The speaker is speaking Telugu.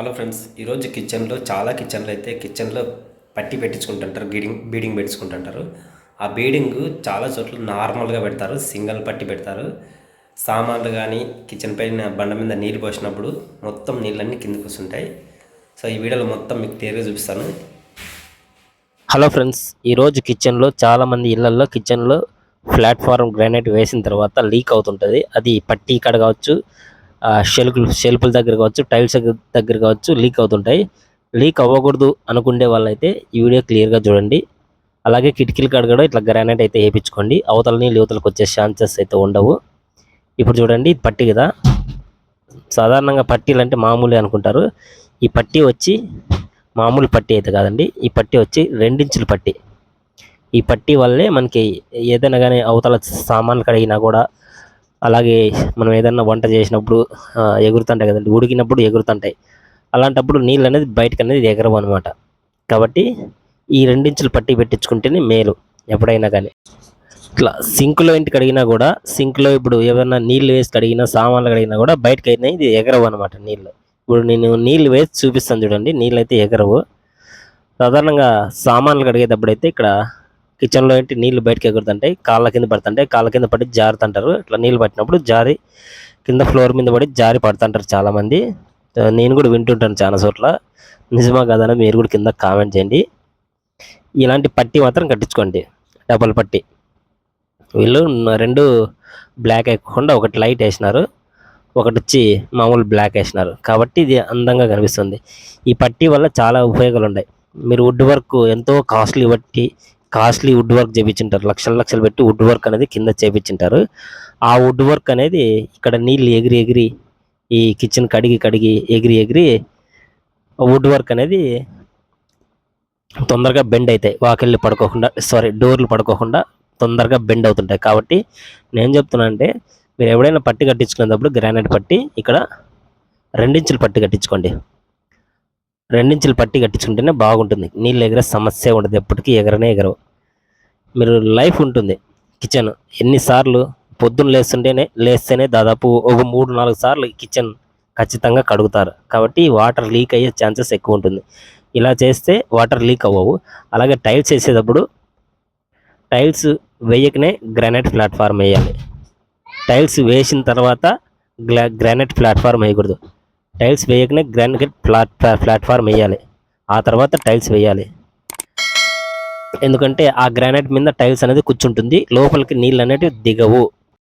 హలో ఫ్రెండ్స్ ఈరోజు కిచెన్లో చాలా కిచెన్లో అయితే కిచెన్లో పట్టి పెట్టించుకుంటుంటారు బీడింగ్ బీడింగ్ పెట్టించుకుంటుంటారు. ఆ బీడింగ్ చాలా చోట్ల నార్మల్గా పెడతారు సింగల్ పట్టి పెడతారు. సామాన్లు కానీ కిచెన్ పైన బండ మీద నీళ్ళు పోసినప్పుడు మొత్తం నీళ్ళన్నీ కిందకు వస్తుంటాయి. సో ఈ వీడియోలో మొత్తం మీకు క్లియర్గా చూపిస్తాను. హలో ఫ్రెండ్స్ ఈరోజు కిచెన్లో చాలామంది ఇళ్ళల్లో కిచెన్లో ప్లాట్ఫారం గ్రానైట్ వేసిన తర్వాత లీక్ అవుతుంటుంది. అది పట్టి ఇక్కడ కావచ్చు షెల్ఫ్ షెల్ఫ్ల దగ్గర కావచ్చు టైల్స్ దగ్గర కావచ్చు లీక్ అవుతుంటాయి. లీక్ అవ్వకూడదు అనుకునే వాళ్ళైతే ఈ వీడియో క్లియర్గా చూడండి. అలాగే కిటికీల కాడ కూడా ఇట్లా గ్రానైట్ అయితే వేయించుకోండి. అవతల నీళ్ళు యువతలకు వచ్చే ఛాన్సెస్ అయితే ఉండవు. ఇప్పుడు చూడండి ఇది పట్టి కదా. సాధారణంగా పట్టీలు అంటే మామూలే అనుకుంటారు. ఈ పట్టి వచ్చి మామూలు పట్టి అయితే కాదండి. ఈ పట్టి వచ్చి రెండించుల పట్టి. ఈ పట్టి వల్లే మనకి ఏదైనా కానీ అవతల సామాన్లు కడిగినా కూడా అలాగే మనం ఏదైనా వంట చేసినప్పుడు ఎగురుతుంటాయి కదండి ఉడికినప్పుడు ఎగురుతుంటాయి. అలాంటప్పుడు నీళ్ళు అనేది బయటకు అనేది ఎగరవు అనమాట కాబట్టి ఈ రెండించులు పట్టి పెట్టించుకుంటేనే మేలు ఎప్పుడైనా కానీ. ఇట్లా సింక్లో ఇంటి కడిగినా కూడా సింక్లో ఇప్పుడు ఏమైనా నీళ్ళు వేసి కడిగినా సామాన్లు కడిగినా కూడా బయటకు అయినా ఇది ఎగరవు అనమాట నీళ్ళు. ఇప్పుడు నేను నీళ్ళు వేసి చూపిస్తాను చూడండి నీళ్ళు అయితే ఎగరవు. సాధారణంగా సామాన్లు కడిగేటప్పుడు అయితే ఇక్కడ కిచెన్లో ఏంటి? నీళ్ళు బయటకు ఎగురుతుంటాయి కాళ్ళ కింద పడుతుంటాయి కాళ్ళ కింద పడి జారుతుంటారు. ఇట్లా నీళ్ళు పట్టినప్పుడు జారి కింద ఫ్లోర్ మీద పడి జారి పడుతుంటారు చాలామంది. నేను కూడా వింటుంటాను చాలా చోట్ల. నిజమా కాదని మీరు కూడా కింద కామెంట్ చేయండి. ఇలాంటి పట్టి మాత్రం కట్టించుకోండి. డబల్ పట్టి. వీళ్ళు రెండు బ్లాక్ వేయకుండా ఒకటి లైట్ వేసినారు ఒకటి వచ్చి మామూలు బ్లాక్ వేసినారు. కాబట్టి ఇది అందంగా కనిపిస్తుంది. ఈ పట్టి వల్ల చాలా ఉపయోగాలు ఉన్నాయి. మీరు వుడ్ వర్క్ ఎంతో కాస్ట్లీ బట్టి కాస్ట్లీ వుడ్ వర్క్ చేపించుంటారు. లక్షలు లక్షలు పెట్టి వుడ్ వర్క్ అనేది కింద చేపించుంటారు. ఆ వుడ్ వర్క్ అనేది ఇక్కడ నీళ్ళు ఎగిరి ఎగిరి ఈ కిచెన్ కడిగి కడిగి ఎగిరి ఎగిరి వుడ్ వర్క్ అనేది తొందరగా బెండ్ అవుతాయి వాకిళ్ళు పడుకోకుండా సారీ డోర్లు పడుకోకుండా తొందరగా బెండ్ అవుతుంటాయి. కాబట్టి నేను చెప్తున్నా అంటే మీరు ఎవడైనా పట్టి కట్టించుకునేటప్పుడు గ్రానైట్ పట్టి ఇక్కడ రెండించులు పట్టి కట్టించుకోండి. రెండించులు పట్టి కట్టించుకుంటేనే బాగుంటుంది. నీళ్ళు ఎగరే సమస్య ఉండదు. ఎప్పటికీ ఎగరనే ఎగరవు. మీరు లైఫ్ ఉంటుంది. కిచెన్ ఎన్నిసార్లు పొద్దున్న లేస్తుంటేనే లేస్తేనే దాదాపు ఒక మూడు నాలుగు సార్లు కిచెన్ ఖచ్చితంగా కడుగుతారు. కాబట్టి వాటర్ లీక్ అయ్యే ఛాన్సెస్ ఎక్కువ ఉంటుంది. ఇలా చేస్తే వాటర్ లీక్ అవ్వవు. అలాగే టైల్స్ వేసేటప్పుడు టైల్స్ వేయకనే గ్రానైట్ ప్లాట్ఫామ్ వేయాలి. టైల్స్ వేసిన తర్వాత గ్రానైట్ ప్లాట్ఫామ్ వేయకూడదు. టైల్స్ వేయకనే గ్రానైట్ ప్లాట్ ప్లాట్ఫామ్ వేయాలి. ఆ తర్వాత టైల్స్ వేయాలి. ఎందుకంటే ఆ గ్రానైట్ మీద టైల్స్ అనేది కూర్చుంటుంది. లోపలికి నీళ్ళు అనేటివి దిగవు.